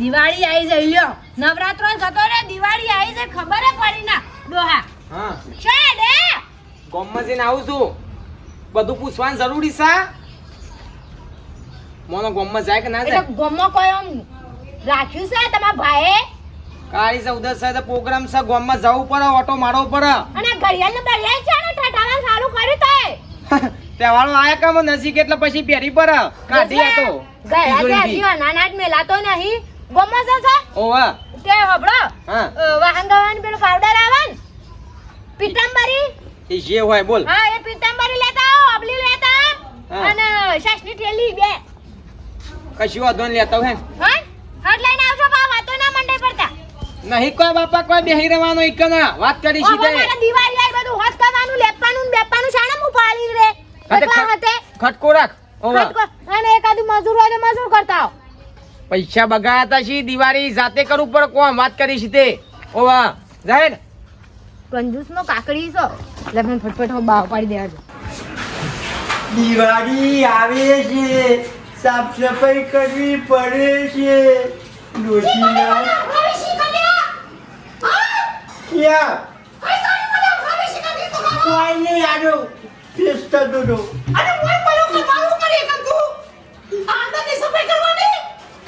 દિવાળી આવી જઈ લ્યો. નવરાત્રો થતો રે દિવાળી આવી જઈ ખબર જ પડી ના. ડોહા હા. છે લે ગામમાં જઈને આવું છું. બધું પૂછવાનું જરૂરી છે? મોનો ગામમાં જાય કે ના એટલે જાય? ગમો કોઈ આમ રાખ્યું છે તમારા ભાઈએ? કાળી ચૌદસ છે તો પ્રોગ્રામ છે ગામમાં જવું પડે ઓટો મારવો પડે. અને ઘડિયાળ ને બળિયાળ છે ને ઠઠાવા સારું કર્યું તોય. તહેવારો આયા કામ નજીક એટલે પછી પહેરી પડે. કાઢી આ તો ગયા. હજી અનાજ મેલાતો નહીં. ગમો છે? છે ઓવા તે હબળો? વાહન ગવાનું પેલું પાવડર આવે પીતાંબરી? એ જે હોય બોલ. હા એ પીતાંબરી લેતા આવો અબલી લેતા અને શાસની થેલી બે. કશું વાંધો નહીં હે. હા? હટ લઈને આવજો બા વાતો ના મંડે પડતા? નહીં કોઈ બાપા કોઈ બેહી રહેવાનો એક ના વાત કરી સીધે. મારે દિવાળી આવી બધું હોશ કરવાનું લેપવાનું બેપવાનું શાણે હું પાડી રે? ખટકો રાખ. અને એકાદું મજૂર હોય તો મજૂર કરતા આવો. પૈસા બગાયા હતા છી દિવાળી જાતે કરવું પડે કોણ વાત કરી તે ઓવા જાહેર? કંજૂસ નો કાકડી છો? એટલે મને ફટફટ હું બાવ પાડી દેવા દિવાળી આવે છે સાફ સફાઈ કરવી પડે છે. ડોશીના ક્યાં? કોઈ નહીં આડો ફેસ થતો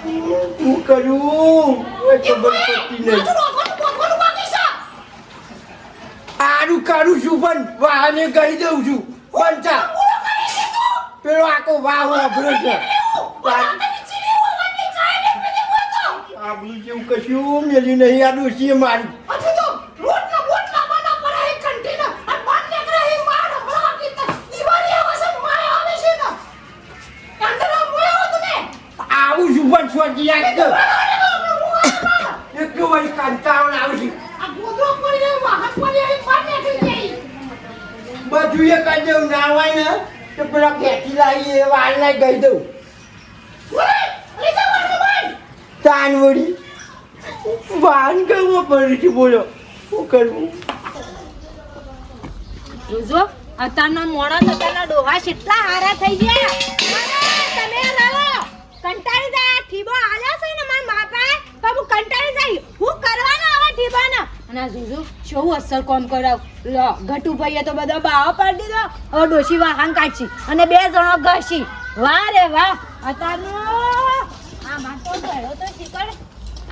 કરું કોઈ ખબર પડતી નહીં આનું કરું છું પણ વાહને કહી દઉં છું. બનતા પેલો આખો વાહ વાપરે છે. આપણું જેવું કશું મેલી નહીં? આ ડોશીએ મારું બધું એ કહી દઉં ના હોય ને તો પેલા ખેતી લાવી એ વાળ ને કહી દઉં તાન વળી વાહન કરવો પડે છે બોલો શું કરવું જોજો અત્યારના મોણા અત્યારના ડોહા કેટલા હારા થઈ ગયા. તમે રહો, કંટાળી જાય ઠીબો આલ્યા છે ને માર માપાએ તો હું કંટાળી જાય હું કરવાનો આવા ઠીબાના અને જુજુ શું અસર કોમ કરાવ. લો ઘટુ ભાઈએ તો બધો બાવો પાડી દીધો. હવે ડોશી વાહન કાઢશી અને બે જણો ઘસી વાહ રે વાહ. અતારનો. આ માતો ગયો તો શીકર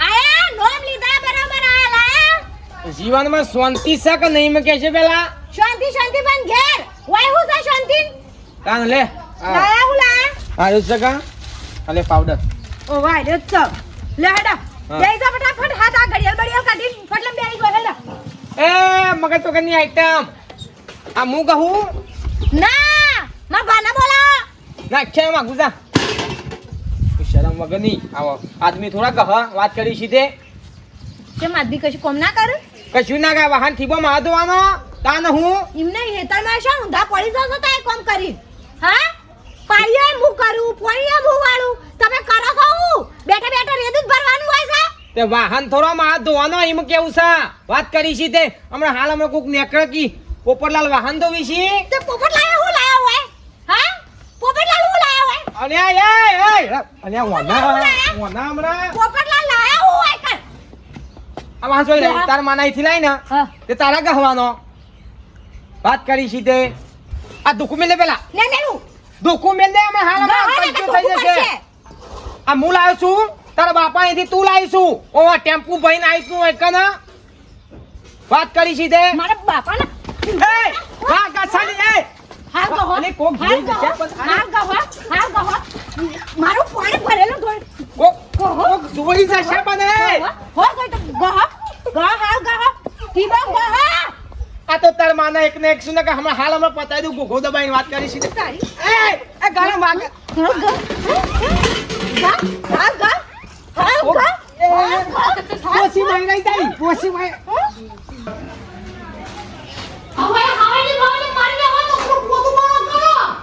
આયા નોમ લીધા બરાબર આયા લાયા. જીવનમાં શાંતિ છે કે નહીં મે કે છે પેલા? શાંતિ શાંતિ પણ ઘેર. વાય હું શાંતિ? કાન લે લાયા હું લાયા. આ છે કા? અલે પાવડર ઓ વાય चल ચ લે હેડા. બેઈ જા ફટાફટ. હાથ આ ઘડિયાળ બડિયાળ કાઢી. ફટલે બેઈ ગયો હેડા એ મગજ તો કની આઈટમ આ હું કહું? ના માં બાના બોલા ના છે માં ગુજા. શરમ વગર નહીં. આવો. આદમી થોડા કહ વાત કરી સીધે. કેમ આદમી કશું કોમ ના કરે? કશું ના કાંઈ વાહન થીબો માં ધોવાનો. તાન હું. એમને હેતરમાં શું ઊંધા પડી જાવ તો કોમ કરી. હા? પાઈએ હું કરું પોઈએ હું વાળું તમે કરો છો હું બેઠે બેઠા રેદું જ ભરવાનું હોય છે તે વાહન થોડો માં ધોવાનો એમ કેવું છે વાત કરી છે તે હમણાં હાલ હમણાં કોક નેકળ કી પોપટલાલ વાહન ધોવી છે તે પોપટલાલ હું લાયા હોય હા પોપટલાલ હું લાયા હોય અને એ એ અને વના વના હમણાં પોપટલાલ લાયા હું હોય કર આ વાંચો રહી તાર માના થી લઈ ને તે તારા ગહવાનો વાત કરી છે તે આ દુખું મેલે પેલા ને ને હું દુખું મેલ દે હમણાં હાલ હમણાં ના, પંચો ના, થઈ ના, જશે આ હું લાવ્યો છું તારા બાપા અહીંથી તું લાવીશું? ઓ ટેમ્પુ ભઈને આવી આવીશું એક ને. વાત કરી તે મારા બાપાના એ હા ગાછાની એ. અને કોક મારું પાણી ભરેલું થોડું કોક કોક જોઈ જશે પણ હો કોઈ તો ગહ ગહ હાલ ગહ. ટીબા ગહ. આ તો તાર માના એક ને એક સુને કે હમણાં હાલ હમણાં પતાવી દઉં ગોગો દબાઈને વાત કરી તારી એ એ ગાળો માગે પોસી પોસી મારી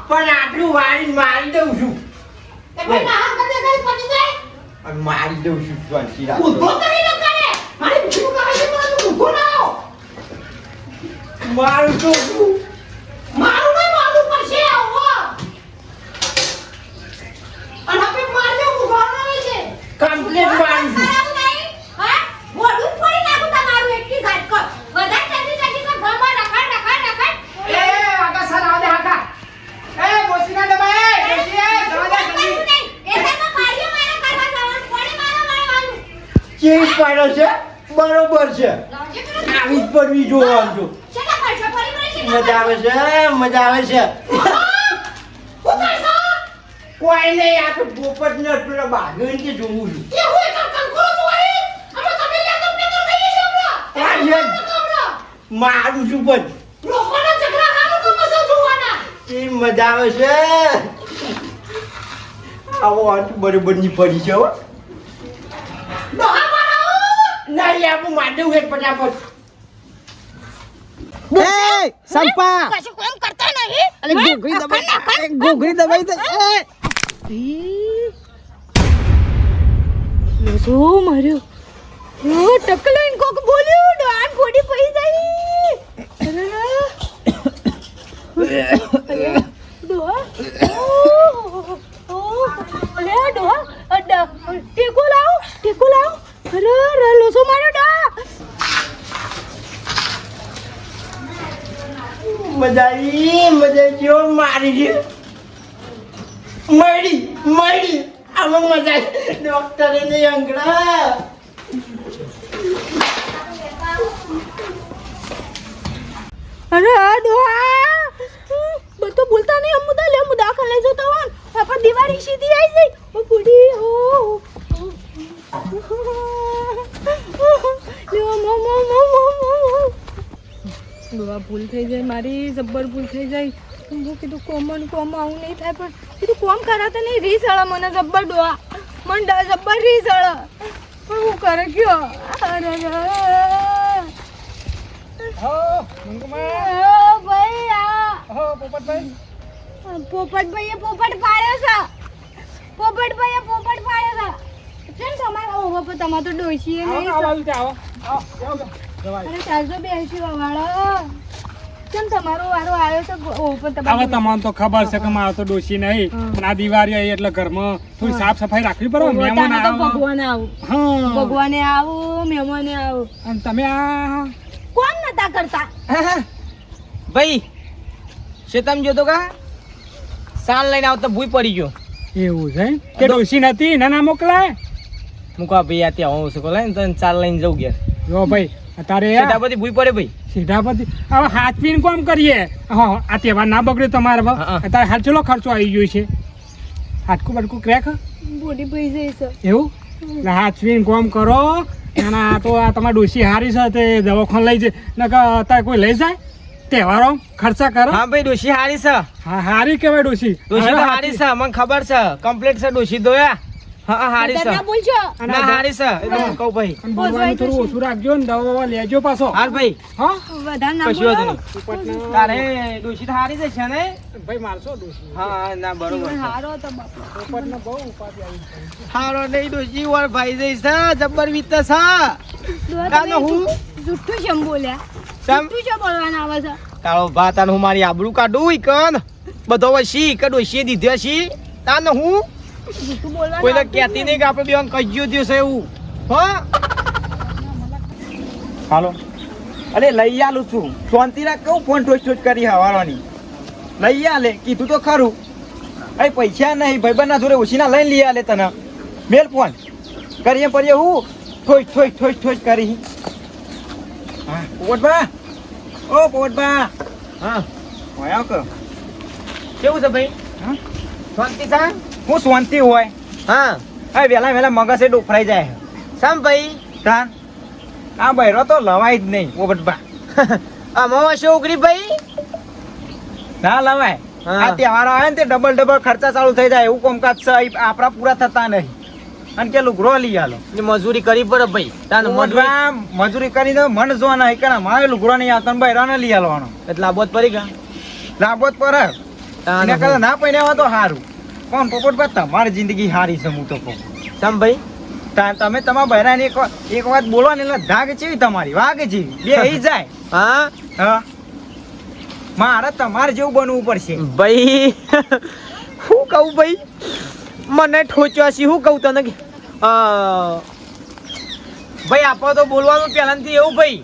પણ આટલું વાળી મારી દઉં છું. મારી દઉં છું શાંતિ ઊભો કરી મારી છે ઊભો ના મારું તો શું મારું નહીં મારું પડશે આવો અને હવે મારજો ઊભો રહે છે કમ્પ્લીટ નહીં હા? મોઢું ફોડી નાખું તમારું એટલી ઝાટકો. બધા પાડો છે? બરોબર છે. આવી જ પડવી જોવાનું છું. મજા આવે છે મજા આવે છે. કોઈ નહીં આ તો પોપટ ને પેલો બાગણ કે જોવું છું. મારું છું પણ? એ મજા આવે છે. આવો આટ બરોબરની પડી છે હો. નહીં આપું માધવ હેઠ ફટાફટ. એ સંપા. અરે ગોગરી દબાઈ ગોગરી દબાઈ દે. શું માર્યો. ઓ ટકલો કોક બોલ્યું ફોડી પઈ જાય. ડોહા ઓ અરે ડોહા અડ્ડા ટેકો લાવ ટેકો માર્યો ડોહા મજા આવી મારી છે? મળી મળી. આમાં મજા ડોક્ટરે ને અંગડા અરે દોહા. બધું બોલતા નહીં અમુ દા લે અમુ દાખલ લઈ જતો હોન. પાપા, દિવાળી સીધી આવી જઈ ઓ બુડી હો લ્યો મો મો મો મો મો. દોહા, ભૂલ થઈ જાય મારી. જબ્બર ભૂલ થઈ જાય. હું કીધું, કોમન કોમ આવું નહીં થાય પણ કીધું કોમ કરાતા નહીં રી હળા મને જબ્બર ડોહા. મને જબ્બર રી હળા પણ હું કરે ગયો અરે ભાઈ આ. પોપટભાઈએ પોપટ પાડ્યો છે. પોપટભાઈએ પોપટ પાડ્યો છે. કેમ તમારા પર તમાર તો ડોશીએ નહીં આવો આવો આવો. આવો આવો અરે ચારસો બેસી વાળો કેમ તમારો વારો આવ્યો છે હવે તમારો તમને તો ખબર છે કે મારો તો ડોશી નહીં. પણ આ દિવાળી આવી એટલે ઘરમાં થોડી સાફ સફાઈ રાખવી પડે મહેમાન પોતાને ભગવાન આવું. હા. ભગવાને આવું મહેમાને આવું. અને તમે આ કોણ નતા કરતા? ભાઈ શેતમ જોતો કા? સાલ લઈને આવતો ભૂઈ પડી ગયો. એવું છે? કે ડોશી નથી ના ના મોકલાય. મુકા ભાઈ આ ત્યાં હું છું લઈને તો ચાલ લઈને જવું ગયા જો ભાઈ અત્યારે સીધાપતિ ભૂઈ પડે ભાઈ. સીધાપતિ? હવે હાથવીને કોમ કરીએ? હા આ તહેવાર ના બગડે તમારે. અત્યારે હાલ ચલો ખર્ચો આવી ગયો છે? હાટકું બાટકું ક્રેક બોડી પડી જાય છે. એવું? હાથવીને કોમ કરો. અને આ તો આ તમારે ડોસી હારી છે તે દવાખાન લઈ જાય. નકર અત્યારે કોઈ લઈ જાય? તહેવારો? ખર્ચા કરો? હા ભાઈ ડોસી હારી છે. હા હારી કહેવાય ડોસી ડોસી હારી છે મને ખબર છે. કમ્પ્લીટ છે ડોસી દોયા. હા હા હારી છે બોલજો ના હારી છે એ હું કહું ભાઈ. બોલવાનું થોડું ઓછું રાખજો ને દવા લેજો પાછો. હાર ભાઈ. હા? વધારે ના બોલો. તારે ડોશી હારી જ ને? ભાઈ મારશો ડોશી. હા હા ના બરોબર હારો તો બાપા બહુ ઉપાધિ આવી હારો નહીં ડોશી ઓર ભાઈ જઈ છે જબ્બર વીત છે. કાનો હું? જુઠ્ઠું છે બોલ્યા. જુઠ્ઠું છે બોલવાના આવે છે. તારો ભાત હું મારી આબરૂ કાઢું કન બધો વસી કડો શી દીધો શી તાને હું? કોઈને આવતું કહેતી નહીં કે આપણે બેન કજ્યું થયું છે એવું. હો? હાલો. અરે લઈ આલું છું. શાંતિ રાખ કેવું ફોન ટોચ ઠોચ કરી હવારોની. લઈ આલે કીધું તો ખરું. અરે પૈસા નહીં ભાઈબંધના જોડે ઉછીના લઈને લઈ આલે તને. મેલ ફોન કરીએ પડીએ હું ઠોચ ઠોચ ઠોચ ઠોચ કરી. હા પોપટબા ઓ પોપટબા હા. હોય આવ કેવું છે ભાઈ? હા? શાંતિ છે? હું શાંતિ હોય. હા. હવે વહેલા વહેલા મગસે ડોફરાઈ જાય. સામ ભાઈ? તાન. આ બૈરો તો લવાય જ નહીં પોપટબા શું છોકરી ભાઈ? ના લવાય. આ તહેવાર આવે ને તે ડબલ ડબલ ખર્ચા ચાલુ થઈ જાય એવું કોમકાજ છે આપણા પૂરા થતા નહીં. અને કે લુગરો લઈ આલો. ને મજૂરી કરી પડે ભાઈ. તાન મજવા મજૂરી કરીને મન જોવાના હે કારણ મારે લુગરો નહીં આવતો બૈરાને લઈ આલવાનો. એટલે આબોત પડી ગયા. લાબોત પર. ના પહેર્યા તો સારું કોણ પોપટ બા તમારી જિંદગી હારી છે હું તો કહું. સમ ભાઈ તમે તમારા બહેરાને એક એક વાત બોલો ને એટલે ધાગ જેવી તમારી? વાઘ જેવી. બે એ જાય. હા? હા. મારે તમારે જેવું બનવું પડશે. ભાઈ શું કહું ભાઈ? મને ઠોચવા છે શું કહું તને ભાઈ આપો તો બોલવાનું પહેલાથી એવું ભાઈ.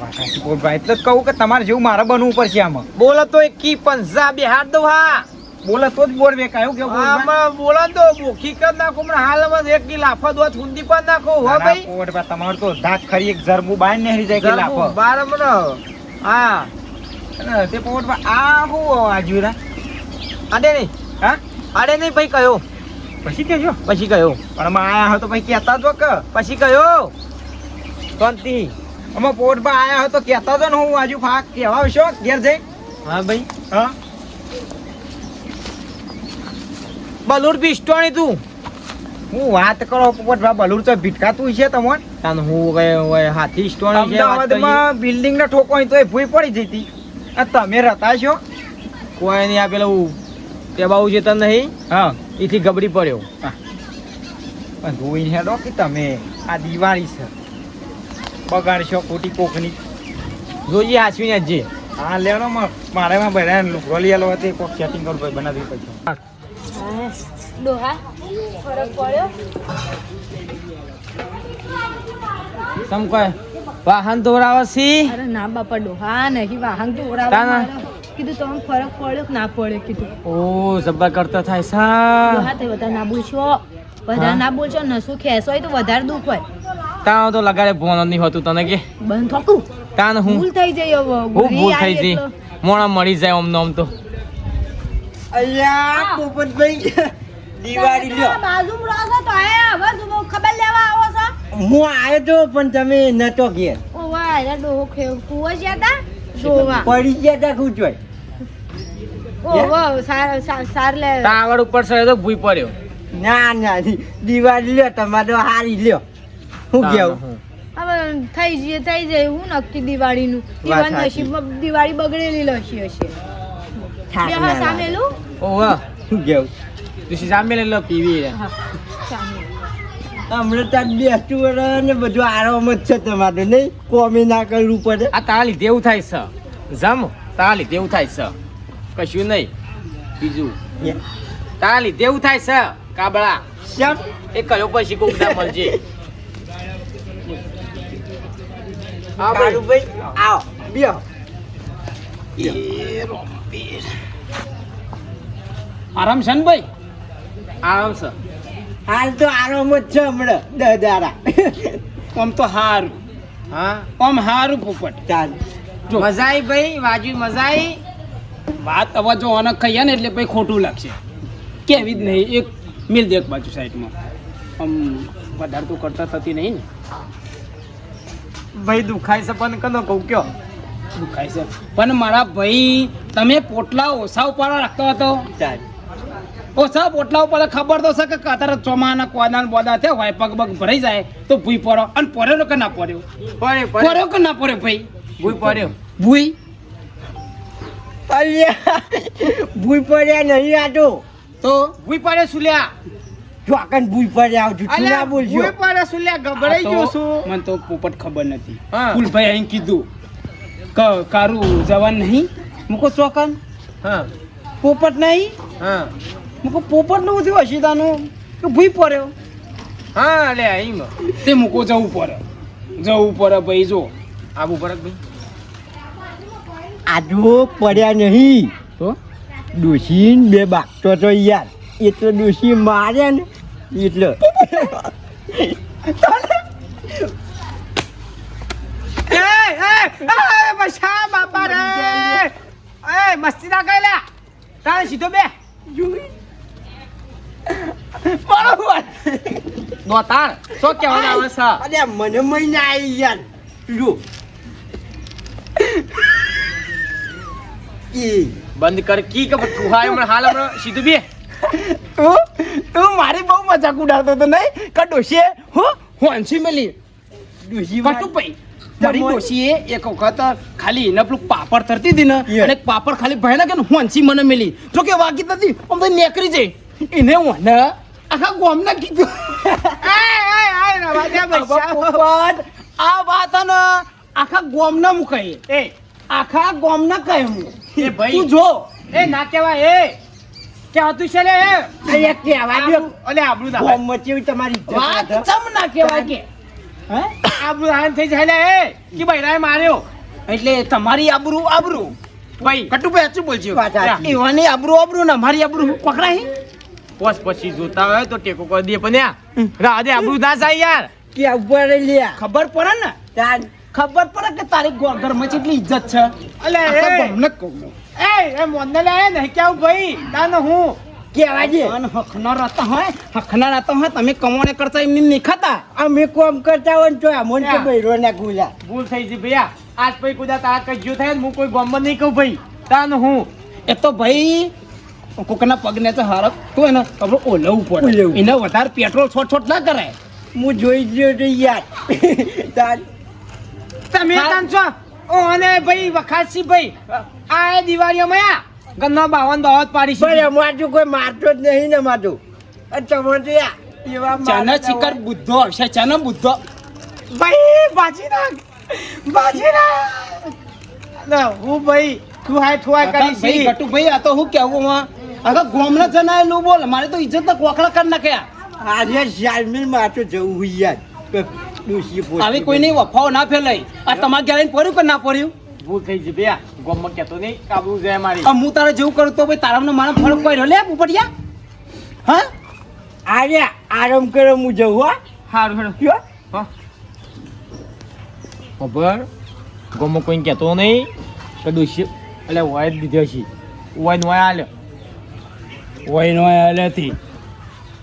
વાઘાજી એટલે જ કહું કે તમારે જેવું મારે બનવું પડશે આમાં. બોલો તો એકી પંજા બે હાર દો હા. બોલે તો જ બોર વેક કાયું કે? આમાં બોલો તો બોખી કર નાખો પણ હાલમાં એક કી લાફો દો હુંદી પર નાખો હો ભાઈ? કોટ ભાઈ તમાર તો ધાક ખરી એક જરબુ બાય નહેરી જાય કે લાફો. બાર મને હા. અને તે પર આ શું આજુરા આડે નહીં. હા? આડે નહીં ભાઈ કયો? પછી કેજો પછી કયો? પણ અમે આયા હોય તો પછી કહેતા જો કે પછી કયો? શાંતિ. અમે પોટમાં આયા હોય તો કહેતા જો ને હું આજુ ફાક કેવા આવશો ઘેર જઈ. હા ભાઈ. હા? બલુર બિસ્ટોણી તું. હું વાત કરો પોપટભાઈ બલુર તો ભીટકાતું છે તમોન. તાન હું કઈ હાથી સ્ટોણી છે અમદાવાદમાં બિલ્ડિંગ ના ઠોકો તો એ ભૂઈ પડી જતી. આ તમે રતા છો? કોઈ નહીં આ પેલું તે બાઉ છે તને નહીં? હા. એથી ગબડી પડ્યો. પણ ધોઈને હેડો કે તમે આ દિવાળી છે. બગાડશો ખોટી કોકની. જોઈએ હાચવીને જ હા લેવાનો મારે માં બધા લુગડો લઈ આલો હતી કોક સેટિંગ કરું ભાઈ બનાવી પછી. ડોહા? ફરક પડ્યો? સમ કોઈ વાહન દોરાવે છે? અરે ના બાપા ડોહા નહીં વાહન તો કીધું તમને ફરક પડ્યો ના પડ્યો કીધું. ઓ જબ્બર કરતા થાય સા. તે વધારે ના બોલશો. બધા ના બોલશો નસો ખેસ હોય તો વધારે દુઃખ હોય. તાણ તો લગાડે ભોન નહીં હોતું તને કે? બંધ થકું તાણ હું? ભૂલ થઈ જાય હવે હું ભૂલ થઈ જઈ મોણા મળી જાય ઓમ નોમ તો. અલ્યા પોપટભાઈ દિવાળી લ્યો. બાજુમાં રહો છો તો આયા હવે તું ખબર લેવા આવો છો. હું આયો તો પણ તમે નતો ઘેર. ઓ વાહ એના ડોહો ખેવ કુવો જ્યા તા? ડોહા પડી ગયા તા ખૂચવાય ઓ વાહ સાર સાર- સાર લે. તા ઉપર ચડ્યો તો ભૂઈ પડ્યો. ના ના દિવાળી લ્યો તમારે તો હારી લ્યો. હું કેવું? હવે થઈ જઈએ થઈ જાય હું નક્કી દિવાળીનું. ઈવન નસીબમાં દિવાળી બગડેલી લસી હશે. ઓહ હું કેવું? તું સામે લઈ લો પીવી રે હા હમણાં ત્યાં બેસતું ને બધું આરામ જ છે તમારે નહીં? કોમી ના કરવું પડે. આ તારા લીધે એવું થાય છે. જમ તારા લીધે એવું થાય છે. કશું નહીં. બીજું. તારા લીધે એવું થાય છે કાબળા. શેમ? એ કયો પછી કોક ના મળજે. હા ભાઈ આવો. બેહો. આરામ છે ને ભાઈ? આરામ છે. હાલ તો આરામ જ છે હમણાં દસ દાડા. આમ તો હારું. હા? આમ હારું પોપટ ચાલ. જો. મજા આવી ભાઈ વાજુ મજા આવી વાત હવે જો અનક ખાઈએ ને એટલે ભાઈ ખોટું લાગશે. કેવી જ નહીં એક મિલ દે એક બાજુ સાઈડમાં. આમ વધારે તો કરતા થતી નહીં ને. ભાઈ દુખાય છે પણ કનો કહું કયો? દુખાય છે. પણ મારા ભાઈ તમે પોટલા ઓછા ઉપાડવા રાખતો હતો ચાલ. ઓછા ઓટલા ઉપર ખબર તો છે કે કતાર ચોમાના કોદાન બોદા થયા હોય પગ પગ ભરાઈ જાય તો ભૂઈ પડો. અને પડ્યો કે ના પડ્યો? પડે પડે પડ્યો કે ના પડ્યો ભાઈ? ભૂઈ પડ્યો. ભૂઈ? અલ્યા ભૂઈ પડ્યા નહીં આટો. તો? ભૂઈ પડ્યો સુલ્યા? ચોકન ભૂઈ પડ્યા આવજો ના બોલજો. ભૂઈ પડ્યો સુલ્યા ગભરાઈ ગયો છું. મને તો પોપટ ખબર નથી. હા. ફૂલભાઈ અહીં કીધું ક કારું જવાન નહીં? મૂકો ચોકન. હા. પોપટ નહીં? હા. મૂકો પોપટનું થયું હસીતાનું કે ભૂઈ પડ્યો? હા લે અહીં તે મૂકો જવું પડે. જવું પડે ભાઈ જો. આવું પડે ભાઈ. આજો પડ્યા નહીં. તો ડોશી બે બાગતો તો યાર. એટલે ડોશી માર્યા ને. એટલે. એ એ એ બસા બાપા રે. એ મસ્તી ના કરેલા તારે સીધો બે. બરોબર. દોતાર શું કહેવાનું આવે છે? અરે મને મહિને આવી યાર જો એ બંધ કર કી કે ઠુહાય હમણાં હાલ હમણાં સીધું બે. તું તું મારી બહુ મજાક ઉડાડતો હતો નહીં? કે ડોશીએ? હો હોંસી મેલી. ડોશી કટુભાઈ મારી જમવા- ડોશીએ એક વખત ખાલી એને પેલું પાપડ તરતી હતી ને અને પાપડ ખાલી ભયાનક કે હોંસી મને મેલી. જો કે વાગી નથી આમ તો નેકરી જઈ એને આખા ગોમને કીધું આ વાત આખા ગોમને મુકાઈ એ. આખા ગોમને કહે હું. એ ભાઈ. તું જો. એ ના કહેવાય એ. કહેવાતું છે લે એ દો અલે આબરૂ ના કેવી તમારી વાત? ચમ ના કહેવાય કે. હે? આબરૂ હાન થઈ જાય લે એ. કે બૈરાએ માર્યો. એટલે તમારી આબરૂ આબરૂ. ભાઈ કટુભાઈ સાચું બોલજો. એવાની આબરૂ આબરૂ ને મારી આબરૂ પકડાય પોસ પછી જોતા હોય તો ટેકો કરી દે. પણ રાજે આબરૂ ના જાય યાર. કે ઉપર લે. ખબર પડે ને? તાર ખબર પડે કે તારી ઘરમાં કેટલી ઇજ્જત છે? અલે એ. ગામને કહું એ એ મોંને લે એ નહીં કેવું ભાઈ? ના હું. કેવા જે અને હકના રહેતા હોય હખના રહેતા હોય તમે કમાણે કરતા એમની નહીં ખાતા. અમે કોમ કરતા હોય ને તો આમોન કે યા. બૈરો ના ગુલા. ભૂલ થઈ ગઈ ભૈયા. આજ પછી કુદા તારા કજ્યો થાય ને હું કોઈ ગોમમાં નહીં કહું ભાઈ. તાનો હું. એ તો ભાઈ કોકના પગને તો હરક તો એને આપણે ઓલવું પડે. એને વધારે પેટ્રોલ છોટ છોટ ના કરે. હું જોઈ ગયો તો યાર. તમે હા. તાન છો? ઓ અને ભાઈ વખાસી ભાઈ આ એ દિવાળીઓમાં આ ગન્નો બાવન બાવત પાડી છે. ભાઈ અમાર જો કોઈ મારતો જ નહીં ને મારતો તમે તો એવા ચાના મારતા બુદ્ધો આવશે ચાના બુદ્ધો. ભાઈ બાજી નાખ. બાજી નાખ. ના, હું ભાઈ તું હાય ઠુઆ કરી ભાઈ ગટુ ભાઈ આ તો હું કેવું માં આખા ગોમના જનાયેલું બોલ મારે તો ઇજ્જત ના કોકડા કરી નાખ્યા. આજે શાલમીન મારતો જવું હોય યાર. કે ડોશી પોતે આવી કોઈની વફાઓ ના ફેલાય. આ તમારે ગેરેન પડ્યું કે ના પડ્યું ભૂલ થઈ ગઈ ભૈયા ગોમમાં કહેતો નહીં કાબુ જાય મારી. હું તારે જેવું કરું તો ભાઈ તારા મારા ફરક પડ્યો. લે ઉપડિયા હા? આજે આરામ કરે હું જવું હા. હારું હેડો કયો? હા. ખબર? ગોમમાં કોઈ કહેતો નહીં. કે છે એટલે વાય જ દીધો છે. વાય નો આલ્યો. હોય નો એલેથી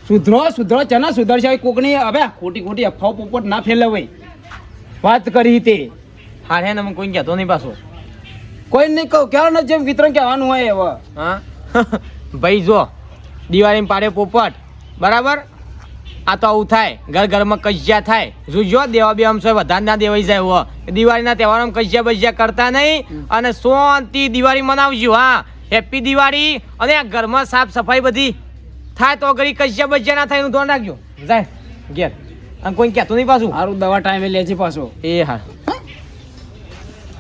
સુધરો સુધરો ચના સુધરશે કોકની હવે ખોટી ખોટી અફવાઓ પોપટ ના ફેલાવે વાત કરી તે. હારે હે ને કોઈ કહેતો નહીં પાછો. કોઈ નહીં કહું ક્યારે જેમ વિતરણ કહેવાનું હોય હવે હા? ભાઈ જો દિવાળી પાડે પોપટ બરાબર? આ તો આવું થાય ઘર ઘરમાં કજિયા થાય. જોજો દેવા બે અમસો વધારે ના દેવાઈ જાય હો. દિવાળીના તહેવારોમાં કજિયા બજિયા કરતા નહીં અને શાંતિ દિવાળી મનાવજો હા. હેપી દિવાળી અને આ ઘરમાં સાફ સફાઈ બધી થાય તો ઘડી કશ્યા બજિયા ના થાય એનું ધ્યાન રાખજો. જાય ઘેર. અને કોઈ કહેતું નહીં પાછું. સારું દવા ટાઈમે લેજે પાછો. એ હા.